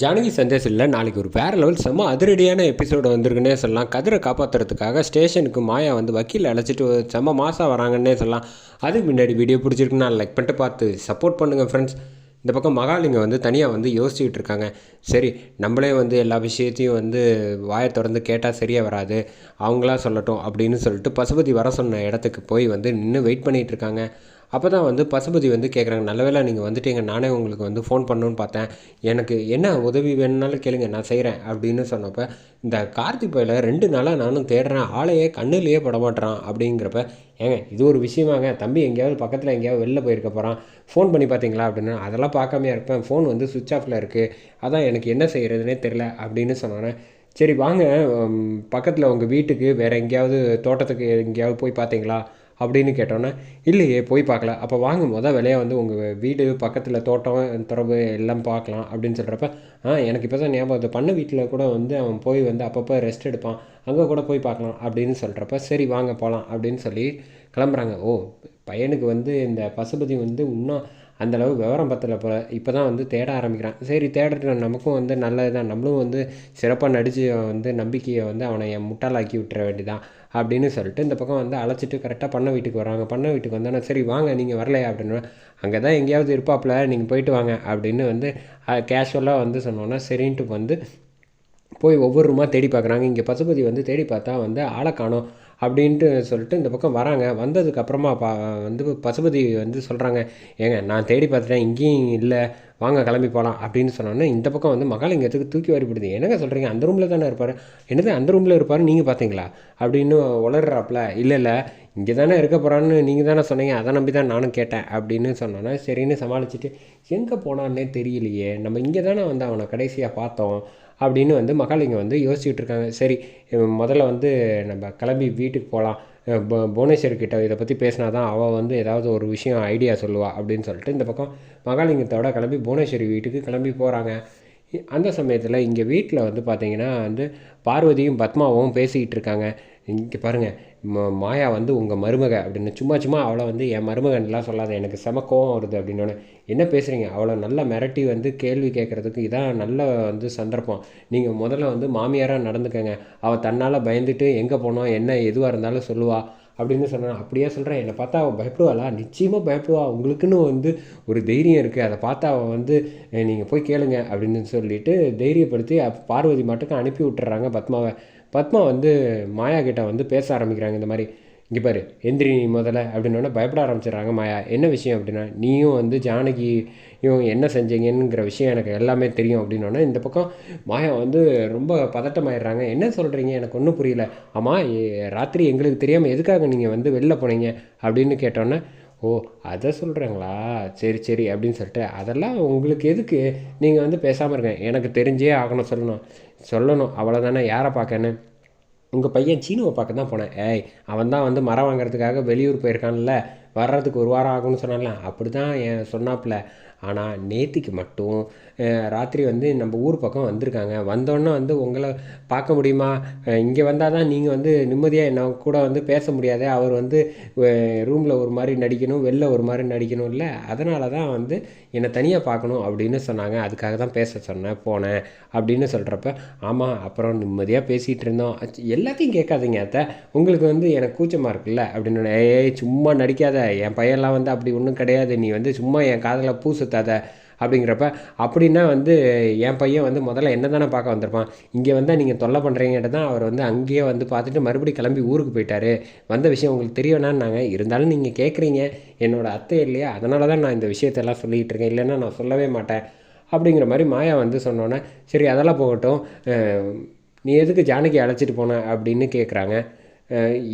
ஜானகி சந்தேஷில் நாளைக்கு ஒரு வேறு லெவல் செம்ம அதிரடியான எபிசோடு வந்திருக்குன்னே சொல்லலாம். கதிரை காப்பாற்றுறதுக்காக ஸ்டேஷனுக்கு மாயா வந்து வக்கீல் அழைச்சிட்டு செம்ம மாதம் வராங்கன்னே சொல்லலாம். அதுக்கு முன்னாடி வீடியோ பிடிச்சிருக்குன்னு நான் லைக் பண்ணிட்டு பார்த்து சப்போர்ட் பண்ணுங்கள் ஃப்ரெண்ட்ஸ் இந்த பக்கம் மகாலிங்க வந்து தனியாக வந்து யோசிச்சுக்கிட்டு இருக்காங்க. சரி நம்மளே வந்து எல்லா விஷயத்தையும் வந்து வாயை திறந்து கேட்டால் சரியாக வராது. அவங்களா சொல்லட்டும் அப்படின்னு சொல்லிட்டு பசுபதி வர சொன்ன இடத்துக்கு போய் வந்து நின்று வெயிட் பண்ணிகிட்டு இருக்காங்க. அப்போ தான் வந்து பசுபதி வந்து கேட்குறாங்க நல்லவேளை நீங்கள் வந்துட்டீங்க நானே உங்களுக்கு வந்து ஃபோன் பண்ணணும்னு பார்த்தேன். எனக்கு என்ன உதவி வேணும்னாலும் கேளுங்க நான் செய்கிறேன் அப்படின்னு சொன்னப்போ இந்த கார்த்தி பையில ரெண்டு நாளாக நானும் தேடுறேன் ஆளையே கண்ணுலேயே படமாட்டுறான் அப்படிங்கிறப்ப ஏங்க இது ஒரு விஷயமாங்க தம்பி எங்கேயாவது பக்கத்தில் எங்கேயாவது வெளில போயிருக்க போகிறான் ஃபோன் பண்ணி பார்த்தீங்களா அப்படின்னு அதெல்லாம் பார்க்காமையா இருப்பேன் ஃபோன் வந்து சுவிச் ஆஃபில் இருக்குது அதான் எனக்கு என்ன செய்கிறதுனே தெரில அப்படின்னு சொன்னோன்னே சரி வாங்க பக்கத்தில் உங்கள் வீட்டுக்கு வேறு எங்கேயாவது தோட்டத்துக்கு எங்கேயாவது போய் பார்த்தீங்களா? அப்படின்னு கேட்டோன்னே இல்லையே போய் பார்க்கல. அப்போ வாங்க மொதல் விலையை வந்து உங்கள் வீடு பக்கத்தில் தோட்டம் துறவு எல்லாம் பார்க்கலாம் அப்படின்னு சொல்கிறப்ப ஆ எனக்கு இப்போ தான் ஞாபகம் பண்ண வீட்டில் கூட வந்து அவன் போய் வந்து அப்பப்போ ரெஸ்ட் எடுப்பான். அங்கே கூட போய் பார்க்கலாம். அப்படின்னு சொல்கிறப்ப சரி வாங்க போகலாம் அப்படின்னு சொல்லி கிளம்புறாங்க. ஓ பையனுக்கு வந்து இந்த பசுபதி வந்து இன்னும் அந்தளவு விவரம் பத்தலை போல். இப்போ தான் வந்து தேட ஆரம்பிக்கிறான். சரி தேடட்டும் நமக்கும் வந்து நல்லது தான் நம்மளும் வந்து சிறப்பாக நடித்து வந்து நம்பிக்கையை வந்து அவனை என் முட்டாளாக்கி விட்டுற வேண்டியதான் அப்படின்னு சொல்லிட்டு இந்த பக்கம் வந்து அழைச்சிட்டு கரெக்டாக பண்ண வீட்டுக்கு வராங்க பண்ண வீட்டுக்கு வந்தோன்னா சரி வாங்க நீங்கள் வரலையா? அப்படின்னு. அங்கே தான் எங்கேயாவது இருப்பாப்புல நீங்கள் போயிட்டு வாங்க. அப்படின்னு வந்து கேஷுவலாக வந்து சொன்னோன்னா சரின்ட்டு வந்து போய் ஒவ்வொரு ரூமாக தேடி பார்க்குறாங்க. இங்கே பசுபதி வந்து தேடி பார்த்தா வந்து ஆளை காணும். அப்படின்ட்டு சொல்லிட்டு இந்த பக்கம் வராங்க. வந்ததுக்கப்புறமா பா வந்து பசுபதி வந்து சொல்கிறாங்க ஏங்க நான் தேடி பார்த்துட்டேன் இங்கேயும் இல்லை. வாங்க கிளம்பி போகலாம் அப்படின்னு சொன்னோன்னே இந்த பக்கம் வந்து மகாலிங்கத்துக்கு தூக்கி வாரிப்படுது. என்னங்க சொல்கிறீங்க அந்த ரூமில் தானே இருப்பார்? என்னது அந்த ரூமில் இருப்பார்? நீங்கள் பார்த்தீங்களா? அப்படின்னு உளர்றாப்புல இல்லை இல்லை. இங்கே தானே இருக்க போகிறான்னு நீங்கள் தானே சொன்னீங்க. அதை நம்பி தான் நானும் கேட்டேன். அப்படின்னு சொன்னோன்னே சரின்னு சமாளிச்சுட்டு எங்கே போனான்னே தெரியலையே. நம்ம இங்கே தானே வந்து அவனை கடைசியாக பார்த்தோம் அப்படின்னு வந்து மகாலிங்கம் வந்து யோசிச்சுட்டு இருக்காங்க. சரி முதல்ல வந்து நம்ம கிளம்பி வீட்டுக்கு போகலாம் புவனேஸ்வர்கிட்ட இதை பற்றி பேசினா தான் அவள் வந்து ஏதாவது ஒரு விஷயம் ஐடியா சொல்லுவா அப்படின்னு சொல்லிட்டு இந்த பக்கம் மகாலிங்கத்தோட கிளம்பி புவனேஸ்வரி வீட்டுக்கு கிளம்பி போகிறாங்க அந்த சமயத்தில் இங்கே வீட்டில் வந்து பார்த்திங்கன்னா வந்து பார்வதியும் பத்மாவும் பேசிக்கிட்டு இருக்காங்க. இங்கே பாருங்கள் மாயா வந்து உங்கள் மருமக அப்படின்னு சும்மா சும்மா அவளை வந்து என் மருமகன்லாம் சொல்லாத எனக்கு செம கோவம் வருது அப்படின்னு என்ன பேசுகிறீங்க அவளை நல்லா மிரட்டி வந்து கேள்வி கேட்குறதுக்கு இதான் நல்ல வந்து சந்தர்ப்பம். நீங்கள் முதல்ல வந்து மாமியாராக நடந்துக்கங்க. அவள் தன்னால் பயந்துட்டு எங்கே போனோம் என்ன எதுவாக இருந்தாலும் சொல்லுவாள் அப்படின்னு சொன்னான். அப்படியே சொல்கிறேன் என்னை பார்த்தா அவள் பயப்படுவாளா? நிச்சயமாக பயப்படுவா. உங்களுக்குன்னு வந்து ஒரு தைரியம் இருக்குது அதை பார்த்தா அவள் வந்து நீங்கள் போய் கேளுங்க அப்படின்னு சொல்லிட்டு தைரியப்படுத்தி பார்வதி மாட்டுக்கு அனுப்பி விட்டுறாங்க பத்மாவை. பத்மா வந்து மாயா கிட்ட வந்து பேச ஆரம்பிக்கிறாங்க இந்த மாதிரி. இங்கே பாரு எந்திரி நீ முதல்ல அப்படின்னோடனே பயப்பட ஆரம்பிச்சிடுறாங்க மாயா. என்ன விஷயம் அப்படின்னா நீயும் வந்து ஜானகியும் என்ன செஞ்சீங்கங்கிற விஷயம் எனக்கு எல்லாமே தெரியும் அப்படின்னோடனே இந்த பக்கம் மாயா வந்து ரொம்ப பதட்டமாயிடுறாங்க. என்ன சொல்கிறீங்க எனக்கு ஒன்றும் புரியல. ஆமாம் ராத்திரி எங்களுக்கு தெரியாமல் எதுக்காக நீங்கள் வந்து வெளில போனீங்க? அப்படின்னு கேட்டோன்னே ஓ அதை சொல்கிறாங்களா சரி சரி அப்படின்னு சொல்லிட்டு அதெல்லாம் உங்களுக்கு எதுக்கு? நீங்கள் வந்து பேசாமல் இருங்க. எனக்கு தெரிஞ்சே ஆகணும் சொல்லணும். சொல்லணும். அவ்வளோதானே யாரை பார்க்கன்னு? உங்கள் பையன் சீனுவை பார்க்க தான் போனேன். ஏய் அவன் தான் வந்து மரம் வாங்குறதுக்காக வெளியூர் போயிருக்கான்ல. வர்றதுக்கு ஒரு வாரம் ஆகும்னு சொன்னான்ல. அப்படி தான் என் சொன்னாப்புல. ஆனால் நேத்திக்கு மட்டும் ராத்திரி வந்து நம்ம ஊர் பக்கம் வந்திருக்காங்க. வந்தோடனே வந்து உங்களை பார்க்க முடியுமா? இங்கே வந்தால் தான் நீங்கள் வந்து நிம்மதியாக என்ன கூட வந்து பேச முடியாது. அவர் வந்து ரூமில் ஒரு மாதிரி நடிக்கணும் வெளில ஒரு மாதிரி நடிக்கணும் இல்லை. அதனால தான் வந்து என்னை தனியாக பார்க்கணும் அப்படின்னு சொன்னாங்க. அதுக்காக தான் பேச சொன்னேன் போனேன் அப்படின்னு சொல்கிறப்ப ஆமாம் அப்புறம் நிம்மதியாக பேசிகிட்டு இருந்தோம். எல்லாத்தையும் கேட்காதீங்க அத்தை. உங்களுக்கு வந்து எனக்கு கூச்சமாக இருக்குல்ல? அப்படின்னு ஏய் சும்மா நடிக்காத. என் பையன்லாம் வந்து அப்படி ஒன்றும் கிடையாது. நீ வந்து சும்மா என் காதில் பூசத்து சுத்தாத அப்படிங்கிறப்ப அப்படின்னா வந்து என் பையன் வந்து முதல்ல என்ன தானே பார்க்க வந்திருப்பான். இங்கே வந்தால் நீங்கள் தொல்லை பண்ணுறீங்கிட்ட தான் அவர் வந்து அங்கேயே வந்து பார்த்துட்டு மறுபடியும் கிளம்பி ஊருக்கு போயிட்டாரு. வந்த விஷயம் உங்களுக்கு தெரியவேணான்னாங்க இருந்தாலும் நீங்கள் கேட்குறீங்க என்னோடய அத்தை இல்லையா? அதனால தான் நான் இந்த விஷயத்தெல்லாம் சொல்லிகிட்டு இருக்கேன். இல்லைன்னா நான் சொல்லவே மாட்டேன். அப்படிங்கிற மாதிரி மாயா வந்து சொன்னோன்னே சரி அதெல்லாம் போகட்டும். நீ எதுக்கு ஜானகி அழைச்சிட்டு போன அப்படின்னு கேட்குறாங்க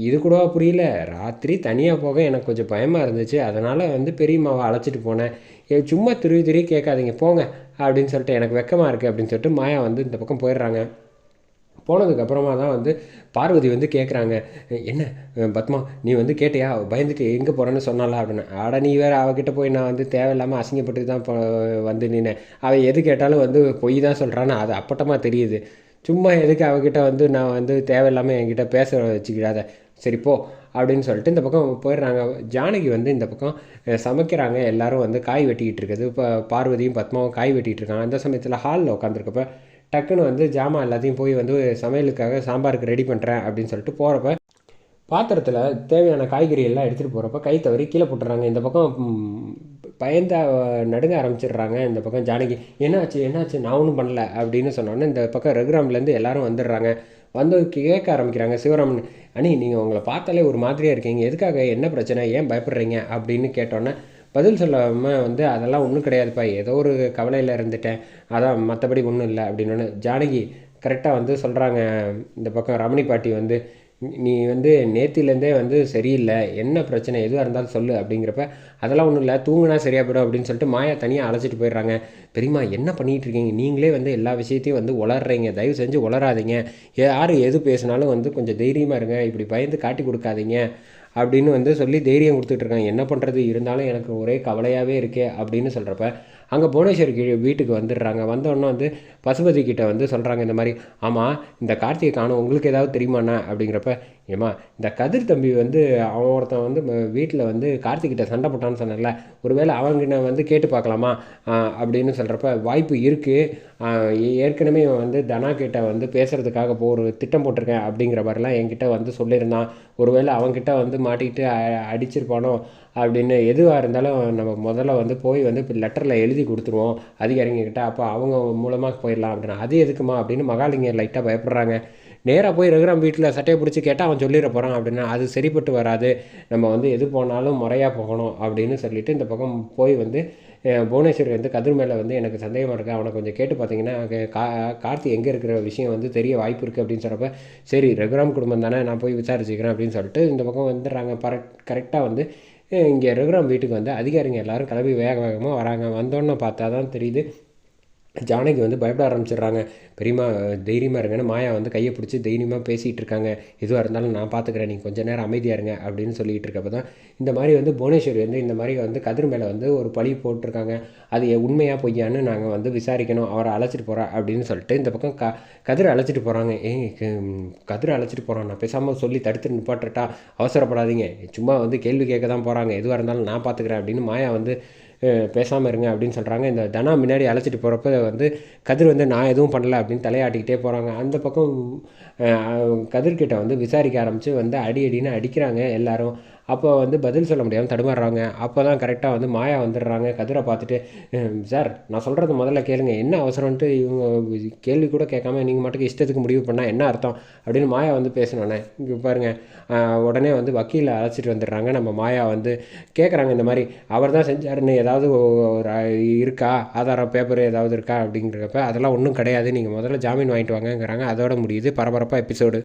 இது கூட புரியல. ராத்திரி தனியாக போக எனக்கு கொஞ்சம் பயமாக இருந்துச்சு. அதனால் வந்து பெரியம்மாவை அழைச்சிட்டு போனேன். சும்மா திருவி திருவி கேட்காதீங்க போங்க அப்படின்னு சொல்லிட்டு எனக்கு வெக்கமாக இருக்குது அப்படின்னு சொல்லிட்டு மாயா வந்து இந்த பக்கம் போயிடுறாங்க. போனதுக்கப்புறமா தான் வந்து பார்வதி வந்து கேட்குறாங்க என்ன பத்மா நீ வந்து கேட்டியா? பயந்துட்டு எங்கே போகிறேன்னு சொன்னாலா அப்படின்னு. ஆட நீ வேறு அவகிட்ட போய் நான் வந்து தேவையில்லாமல் அசிங்கப்பட்டு தான் வந்து நின்னேன். அவள் எது கேட்டாலும் வந்து பொய் தான் சொல்கிறான்னு அது அப்பட்டமாக தெரியுது. சும்மா எதுக்கு அவகிட்ட வந்து நான் வந்து தேவையில்லாமல் என்கிட்ட பேச வச்சுக்கிடாத? சரி போ அப்படின்னு சொல்லிட்டு இந்த பக்கம் போயிடுறாங்க. ஜானகி வந்து இந்த பக்கம் சமைக்கிறாங்க. எல்லாரும் வந்து காய் வெட்டிக்கிட்டு இருக்குது. இப்போ பார்வதியும் பத்மாவும் காய் வெட்டிகிட்டு இருக்காங்க. அந்த சமயத்தில் ஹாலில் உட்காந்துருக்கப்ப டக்குன்னு வந்து ஜாமான் எல்லாத்தையும் போய் வந்து சமையலுக்காக சாம்பாருக்கு ரெடி பண்ணுறேன் அப்படின்னு சொல்லிட்டு போகிறப்ப பாத்திரத்தில் தேவையான காய்கறி எல்லாம் எடுத்துகிட்டு போகிறப்ப கை தவறி கீழே போட்டுறாங்க. இந்த பக்கம் பயந்த நடுங்க ஆரம்பிச்சிடுறாங்க இந்த பக்கம் ஜானகி. என்னாச்சு என்னாச்சு? நான் ஒன்றும் பண்ணல. அப்படின்னு சொன்னோன்னே இந்த பக்கம் ரகுராம்லேருந்து எல்லாரும் வந்துடுறாங்க. வந்து கேட்க ஆரம்பிக்கிறாங்க சிவராமன் அணி நீங்கள் உங்களை பார்த்தாலே ஒரு மாதிரியாக இருக்கீங்க. எதுக்காக? என்ன பிரச்சனை? ஏன் பயப்படுறீங்க? அப்படின்னு கேட்டோன்னே பதில் சொல்லாமல் வந்து அதெல்லாம் ஒன்றும் கிடையாதுப்பா. ஏதோ ஒரு கவலையில் இருந்துட்டேன். அதான் மற்றபடி ஒன்றும் இல்லை. அப்படின்னு ஜானகி கரெக்டாக வந்து சொல்கிறாங்க இந்த பக்கம் ரமணி பாட்டி வந்து நீ- வந்து நேத்திலேருந்தே வந்து சரியில்லை. என்ன பிரச்சனை? எதுவாக இருந்தாலும் சொல்லு அப்படிங்கிறப்ப அதெல்லாம் ஒன்றும் இல்லை. தூங்கினா சரியாக போயிடும். அப்படின்னு சொல்லிட்டு மாயா தனியாக அழைச்சிட்டு போயிடுறாங்க. பெரியம்மா என்ன பண்ணிகிட்டு இருக்கீங்க? நீங்களே வந்து எல்லா விஷயத்தையும் வந்து உளர்றீங்க. தயவு செஞ்சு உளராதீங்க. யார் எது பேசினாலும் வந்து கொஞ்சம் தைரியமாக இருங்க. இப்படி பயந்து காட்டி கொடுக்காதீங்க. அப்படின்னு வந்து சொல்லி தைரியம் கொடுத்துட்ருக்காங்க என்ன பண்ணுறது இருந்தாலும் எனக்கு ஒரே கவலையாகவே இருக்கே. அப்படின்னு சொல்கிறப்ப அங்கே புவனேஸ்வர் கீழே வீட்டுக்கு வந்துடுறாங்க. வந்தோடனே வந்து பசுபதி கிட்டே வந்து சொல்கிறாங்க இந்த மாதிரி ஆமாம் இந்த கார்த்திகை காணும். உங்களுக்கு ஏதாவது தெரியுமாண்ணா? அப்படிங்கிறப்ப ஏம்மா இந்த கதிர் தம்பி வந்து அவன் ஒருத்தன் வந்து வீட்டில் வந்து கார்த்திகிட்ட சண்டை போட்டான்னு சொன்னல ஒருவேளை அவங்கிட்ட வந்து கேட்டு பார்க்கலாமா? அப்படின்னு சொல்கிறப்ப வாய்ப்பு இருக்குது ஏற்கனவே இவன் வந்து தனா கிட்ட வந்து பேசுகிறதுக்காக போ ஒரு திட்டம் போட்டிருக்கேன் அப்படிங்கிற மாதிரிலாம் என்கிட்ட வந்து சொல்லியிருந்தான். ஒருவேளை அவன்கிட்ட வந்து மாட்டிக்கிட்டு அடிச்சிருப்பானோ அப்படின்னு எதுவாக இருந்தாலும் நம்ம முதல்ல வந்து போய் வந்து இப்போ லெட்டரில் எழுதி கொடுத்துருவோம் அதிகாரிங்கக்கிட்ட அப்போ அவங்க மூலமாக போயிடலாம் அப்படின்னா அது எதுக்குமா அப்படின்னு மகாலிங்கர் லைட்டாக பயப்படுறாங்க. நேராக போய் ரகுராம் வீட்டில் சட்டையை பிடிச்சி கேட்டால் அவன் சொல்லிட போகிறான் அப்படின்னா அது சரிப்பட்டு வராது. நம்ம வந்து எது போனாலும் முறையாக போகணும் அப்படின்னு சொல்லிட்டு இந்த பக்கம் போய் வந்து புவனேஸ்வரி வந்து கதிர் மேலே வந்து எனக்கு சந்தேகமாக இருக்குது அவனை கொஞ்சம் கேட்டு பார்த்தீங்கன்னா கா கார்த்தி எங்கே இருக்கிற விஷயம் வந்து தெரிய வாய்ப்பு இருக்குது அப்படின்னு சொல்கிறப்ப சரி ரகுராம் குடும்பம் தானே நான் போய் விசாரிச்சுக்கிறேன் அப்படின்னு சொல்லிட்டு இந்த பக்கம் வந்துடுறாங்க. பர கரெக்டாக வந்து இங்கே ரகுராம் வீட்டுக்கு வந்து அதிகாரிங்க எல்லோரும் கிளம்பி வேக வேகமாக வராங்க. வந்தோன்னே பார்த்தா தான் தெரியுது ஜானகி வந்து பயப்பட ஆரம்பிச்சிடுறாங்க. பெரியம்மா தைரியமாக இருங்கன்னு மாயா வந்து கையை பிடிச்சி தைரியமாக பேசிகிட்டு இருக்காங்க. எதுவாக இருந்தாலும் நான் பார்த்துக்கிறேன் நீங்கள் கொஞ்ச நேரம் அமைதியாக இருங்க அப்படின்னு சொல்லிகிட்டு இருக்கப்போ தான் இந்த மாதிரி வந்து புவனேஸ்வரி வந்து இந்த மாதிரி வந்து கதிர் மேலே வந்து ஒரு பழி போட்டிருக்காங்க. அது உண்மையாக பொய்யான்னு நாங்கள் வந்து விசாரிக்கணும். அவரை அழைச்சிட்டு போகிறா அப்படின்னு சொல்லிட்டு இந்த பக்கம் க கதிரை அழைச்சிட்டு போகிறாங்க ஏ கதிர் கதிரை அழைச்சிட்டு போகிறோம் நான் பேசாமல் சொல்லி தடுத்து நிப்பாட்டுட்டா. அவசரப்படாதீங்க. சும்மா வந்து கேள்வி கேட்க தான் போகிறாங்க எதுவாக இருந்தாலும் நான் பார்த்துக்கிறேன் அப்படின்னு மாயா வந்து பேசாமல் இருங்க அப்படின்னு சொல்கிறாங்க இந்த தனா முன்னாடி அழைச்சிட்டு போகிறப்ப வந்து கதிர் வந்து நான் எதுவும் பண்ணலை அப்படின்னு தலையாட்டிக்கிட்டே போகிறாங்க அந்த பக்கம் கதிர்கிட்ட வந்து விசாரிக்க ஆரம்பித்து வந்து அடி அடின்னு அடிக்கிறாங்க எல்லாரும். அப்போ வந்து பதில் சொல்ல முடியாமல் தடுமாறுறாங்க. அப்போ தான் கரெக்டாக வந்து மாயா வந்துடுறாங்க. கதிரை பார்த்துட்டு சார் நான் சொல்கிறது முதல்ல கேளுங்க. என்ன அவசரம்ன்ட்டு இவங்க கேள்வி கூட கேட்காம நீங்கள் மட்டும் இஷ்டத்துக்கு முடிவு பண்ணால் என்ன அர்த்தம்? அப்படின்னு மாயா வந்து பேசினோன்னே இங்கே பாருங்கள் உடனே வந்து வக்கீலை அழைச்சிட்டு வந்துடுறாங்க. நம்ம மாயா வந்து கேட்குறாங்க இந்த மாதிரி. அவர் தான் செஞ்சாருன்னு ஏதாவது ஒரு இருக்கா? ஆதாரம் பேப்பர் ஏதாவது இருக்கா? அப்படிங்கிறப்ப அதெல்லாம் ஒன்றும் கிடையாது. நீங்கள் முதல்ல ஜாமீன் வாங்கிட்டு வாங்கங்கிறாங்க. அதோட முடியுது. பரபரப்பாக எபிசோடு